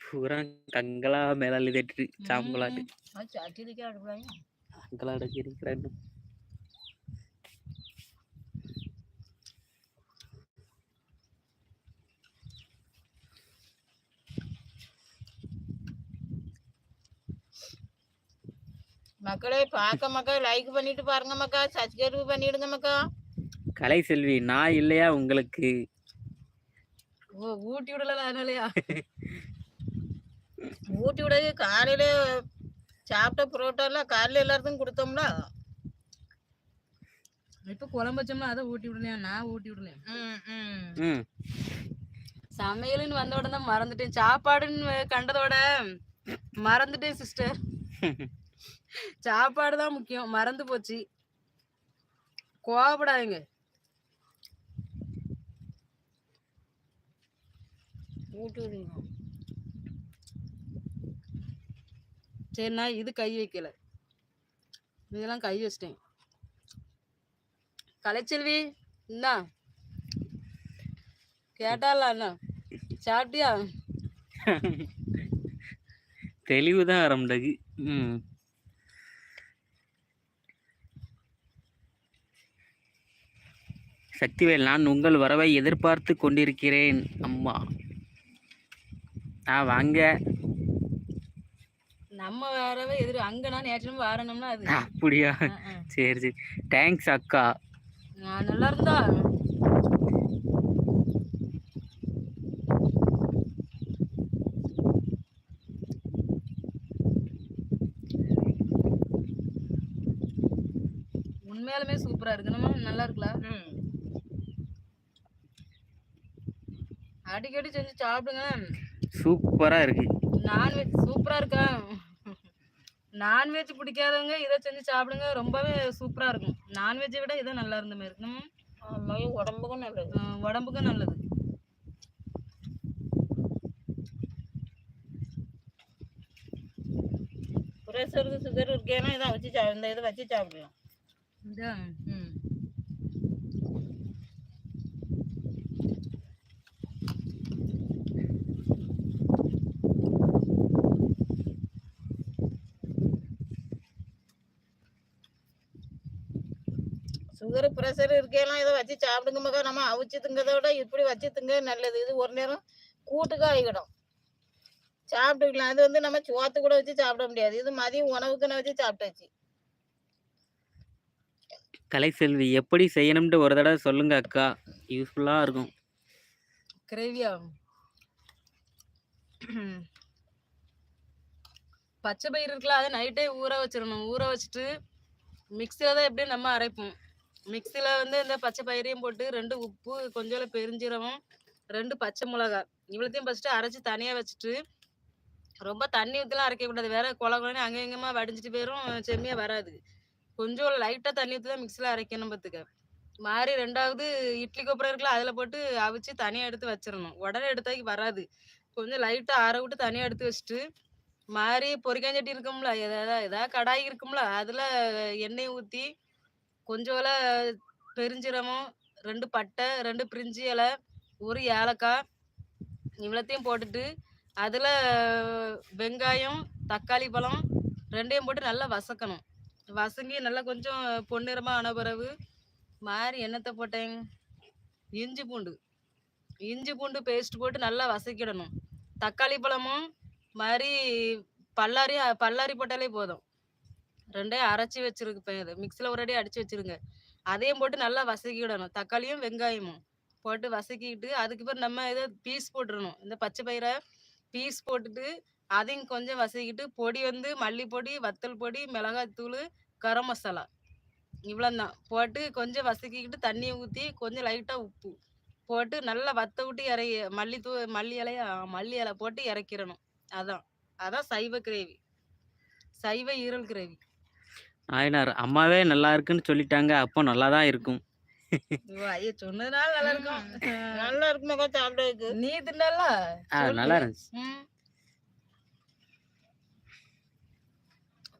பூரா அது சட்டிலிக்கே அடுப்பாங்க அங்கெல்லாம் அடக்கி இருக்கிறேன் மக்களே பார்க்க மக்கா லைக் பண்ணிட்டு பாருங்க மக்கா சப்ஸ்கிரைப் பண்ணிடுங்க மக்கா. கலை செல்வி நான் இல்லையா உங்களுக்கு? ஓ ஊட்டி விடல அதனாலயா? ஊட்டி விடது காலையில சாப்பிட்ட புரோட்டாலாம் காலையில எல்லாருக்கும் கொடுத்தோம்ல இப்ப குழம்பு வச்சோம்னா அதை ஊட்டி விடலையா? நான் ஊட்டி விடலையா? ம், ம். ம். சமையல்னு வந்த உடனே மறந்துட்டேன். சாப்பாடுன்னு கண்டதோட மறந்துட்டேன் சிஸ்டர் சாப்பாடு தான் முக்கியம். மறந்து போச்சு. கோவப்படாதீங்க. ஊட்டி விடுங்க சரி நான் இது கை வைக்கல. இதெல்லாம் கை வச்சிட்டேன். கலைச்செல்வி இந்தா. கேட்டால அண்ணா? சாப்பிட்டியா? தெளிவு தான் ஆரம்பிட்டது ம். சக்திவேல் நான் உங்கள் வரவை எதிர்பார்த்து கொண்டிருக்கிறேன் அம்மா. ஆ வாங்க. நம்ம வேறவே எதிர் அங்க நான் நேற்று வரணும்னா அது. அப்படியா. சரி சரி. தேங்க்ஸ் அக்கா. நான் நல்லா இருந்தா. உண்மையாலுமே சூப்பரா இருக்கு. நம்ம நல்லா இருக்குல்ல. அடிக்கடி செஞ்சு சாப்பிடுங்க. சூப்பராக இருக்கு. நான்வெஜ் சூப்பரா இருக்கா? நான்வெஜ் பிடிக்காதவங்க இதை செஞ்சு சாப்பிடுங்க. ரொம்பவே சூப்பரா இருக்கும். நான்வெஜ்ஜை விட இதை நல்லா இருந்த மாதிரி இருக்கு நம்ம ஆமா, இது உடம்புக்கும் நல்லது. உடம்புக்கும் நல்லது. ப்ரெஷருக்கு சுகர் இருக்கேன்னா இதை வச்சு இந்த இதை வச்சு சாப்பிடலாம். இந்த ம். சுகர் ப்ரெஷர் இருக்கையெல்லாம் இதை வச்சு சாப்பிடுங்க மகா. நம்ம அவிச்சு திங்கிறத விட இப்படி வச்சு திங்க நல்லது. இது ஒரு நேரம் கூட்டுக்கு ஆகிடும் சாப்பிட்டுக்கலாம். அது வந்து நம்ம சோத்து கூட வச்சு சாப்பிட முடியாது. இது மதியம் உணவுக்குன்னு வச்சு சாப்பிட்டாச்சு. கலை செல்வி எப்படி செய்யணும்ட்டு ஒரு தடவை சொல்லுங்க அக்கா. யூஸ்ஃபுல்லாக இருக்கும். கிரேவியா? பச்சை பயிர் இருக்குல்ல அதை நைட்டே ஊற வச்சிடணும். ஊற வச்சுட்டு மிக்சியில் தான் எப்படியும் நம்ம அரைப்போம். மிக்சியில் வந்து இந்த பச்சை பயிரையும் போட்டு ரெண்டு உப்பு கொஞ்சம் பெருஞ்சீரகம் ரெண்டு பச்சை மிளகாய் இவ்வளோத்தையும் ஃபஸ்ட்டு அரைச்சி தனியாக வச்சுட்டு ரொம்ப தண்ணி ஊற்றிலாம் அரைக்கக்கூடாது வேற கொல குழந்தை அங்கே இங்கேமா வடிஞ்சிட்டு போயிடும் செம்மையாக வராது. கொஞ்சம் லைட்டாக தண்ணி ஊற்றி தான் மிக்சியில் அரைக்கணும் பார்த்துக்க மாறி ரெண்டாவது இட்லி கொப்பரை இருக்குல்ல அதில் போட்டு அவிச்சு தனியாக எடுத்து வச்சிடணும் உடனே எடுத்தாக்கி வராது. கொஞ்சம் லைட்டாக ஆற விட்டு தனியாக எடுத்து வச்சுட்டு மாறி பொறிக்காஞ்சட்டி இருக்கும்ல எதாவது எதாவது கடாய் இருக்கும்ல அதில் எண்ணெய் ஊற்றி கொஞ்சம் இலை பெருஞ்சீரகம் ரெண்டு பட்டை ரெண்டு பிரிஞ்சி இலை ஒரு ஏலக்காய் இவ்வளோத்தையும் போட்டுட்டு அதில் வெங்காயம் தக்காளி பழம் ரெண்டையும் போட்டு நல்லா வசக்கணும். வசங்கி நல்லா கொஞ்சம் பொன்னிறமாக ஆன பிறகு மாறி என்னத்தை போட்டேங்க இஞ்சி பூண்டு. இஞ்சி பூண்டு பேஸ்ட் போட்டு நல்லா வசக்கிடணும். தக்காளி பழமும் மாதிரி பல்லாரி பல்லாரி போட்டாலே போதும். ரெண்டையும் அரைச்சி வச்சிருக்கேன் இது. மிக்சியில் ஒரு அடி அடிச்சு வச்சிருங்க. அதையும் போட்டு நல்லா வசக்கிடணும். தக்காளியும் வெங்காயமும் போட்டு வசக்கிட்டு அதுக்கு நம்ம இதை பீஸ் போட்டுடணும் இந்த பச்சை பயிரை பீஸ் போட்டுட்டு அதையும் கொஞ்சம் வசக்கிட்டு பொடி வந்து மல்லிப்பொடி வத்தல் பொடி மிளகாய்த்தூள் கரம் மசாலா இவ்வளோந்தான் போட்டு கொஞ்சம் வசக்கிக்கிட்டு தண்ணியை ஊற்றி கொஞ்சம் லைட்டாக உப்பு போட்டு நல்லா வத்த விட்டு இறை மல்லித்தூ மல்லி இலையா? மல்லி இலை போட்டு இறக்கிடணும் அதான். அதான் சைவ கிரேவி. சைவ ஈரல் கிரேவி. நாயனார் அம்மாவே நல்லா இருக்குன்னு சொல்லிட்டாங்க. அப்போ நல்லா தான் இருக்கும் சொன்னதுனால நல்லா இருக்கும். நல்லா இருக்கு மகா சாப்பிட்டதுக்கு. நீ தின்னல? ஆ நல்லா இருந்துச்சு. ம்.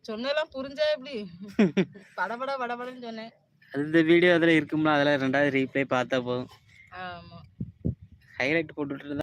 சொன்னதெல்லாம் புரிஞ்சா எப்படி? படபட படபடன்னு சொன்னேன். அது இந்த வீடியோ அதில் இருக்கும்ல அதில் ரெண்டாவது ரீப்ளே பார்த்தா போதும். ஆமா. ஹைலைட் போட்டுட்டு இருந்தா